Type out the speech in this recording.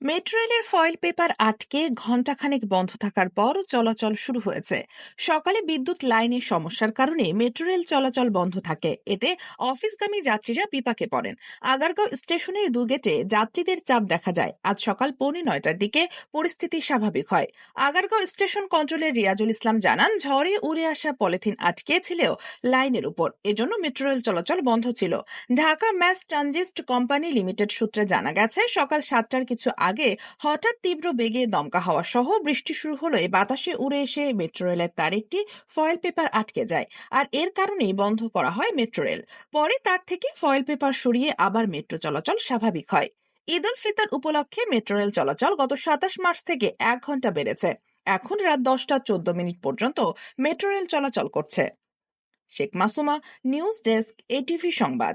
Metro রেলের foil paper আটকে ঘণ্টাখানেক বন্ধ থাকার পর চলাচল শুরু হয়েছে। সকালে বিদ্যুৎ লাইনের সমস্যার কারণে মেট্রো রেল চলাচল বন্ধ থাকে। এতে অফিসগামী যাত্রীরা বিপাকে পড়েন। আগারগাঁও স্টেশনের দু গেটে যাত্রীদের চাপ দেখা যায়। আজ সকাল পৌনে নয়টার দিকে পরিস্থিতি স্বাভাবিক হয়। আগারগাঁও স্টেশন কন্ট্রোলের রিয়াজুল ইসলাম জানান, ঝড়ে উড়ে আসা পলিথিন আটকে ছিল লাইনের উপর। এজন্য মেট্রোরেল চলাচল বন্ধ ছিল। Dhaka mass transit company limited সূত্রে জানা গেছে, সকাল সাতটার কিছু আগে হঠাৎ তীব্র বেগে দমকা হওয়া সহ বৃষ্টি শুরু হলে বাতাসে উড়ে এসে মেট্রো রেলের তার একটি ফয়েল পেপার আটকে যায়, আর এর কারণেই বন্ধ করা হয় মেট্রো রেল। পরে তার থেকে ফয়েল পেপার সরিয়ে আবার মেট্রো চলাচল স্বাভাবিক হয়। ঈদ উল ফিতর উপলক্ষে মেট্রো রেল চলাচল গত সাতাশ মার্চ থেকে এক ঘণ্টা বেড়েছে। এখন রাত দশটা চোদ্দ মিনিট পর্যন্ত মেট্রো রেল চলাচল করছে। Sheikh Masuma, news desk ATV সংবাদ।